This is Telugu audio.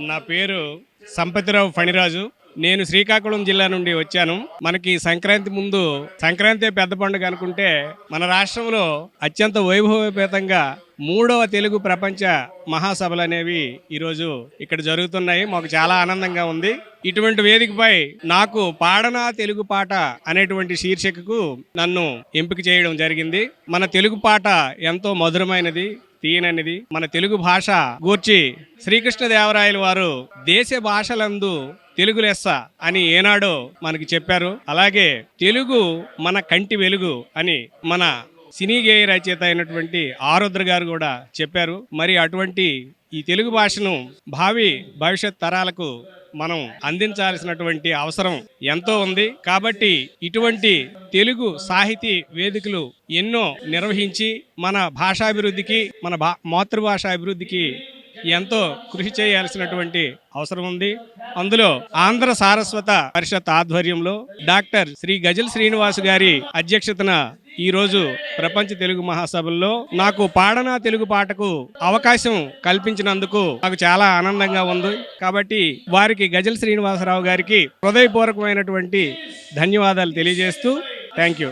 నా పేరు సంపతిరావు ఫణిరాజు. నేను శ్రీకాకుళం జిల్లా నుండి వచ్చాను. మనకి సంక్రాంతి ముందు సంక్రాంతి పెద్ద పండుగ అనుకుంటే మన రాష్ట్రంలో అత్యంత వైభవపేతంగా మూడవ తెలుగు ప్రపంచ మహాసభలు అనేవి ఈరోజు ఇక్కడ జరుగుతున్నాయి. మాకు చాలా ఆనందంగా ఉంది. ఇటువంటి వేదికపై నాకు పాడనా తెలుగు పాట అనేటువంటి శీర్షికకు నన్ను ఎంపిక చేయడం జరిగింది. మన తెలుగు పాట ఎంతో మధురమైనది. తీయననిది. మన తెలుగు భాష గూర్చి శ్రీకృష్ణదేవరాయల వారు దేశ భాషలందు తెలుగు లెస్స అని ఏనాడో మనకి చెప్పారు. అలాగే తెలుగు మన కంటి వెలుగు అని మన సినీ గేయ రచయిత అయినటువంటి ఆరుద్ర గారు కూడా చెప్పారు. మరి అటువంటి ఈ తెలుగు భాషను భావి భవిష్యత్ తరాలకు మనం అందించాల్సినటువంటి అవసరం ఎంతో ఉంది. కాబట్టి ఇటువంటి తెలుగు సాహితీ వేదికలు ఎన్నో నిర్వహించి మన భాషాభివృద్ధికి మన భా మాతృభాష అభివృద్ధికి ఎంతో కృషి చేయాల్సినటువంటి అవసరం ఉంది. అందులో ఆంధ్ర సారస్వత పరిషత్ ఆధ్వర్యంలో డాక్టర్ శ్రీ గజల్ శ్రీనివాస్ గారి అధ్యక్షతన ఈరోజు ప్రపంచ తెలుగు మహాసభల్లో నాకు పాడనా తెలుగు పాటకు అవకాశం కల్పించినందుకు నాకు చాలా ఆనందంగా ఉంది. కాబట్టి వారికి గజల్ శ్రీనివాసరావు గారికి హృదయపూర్వకమైనటువంటి ధన్యవాదాలు తెలియజేస్తూ థ్యాంక్ యూ.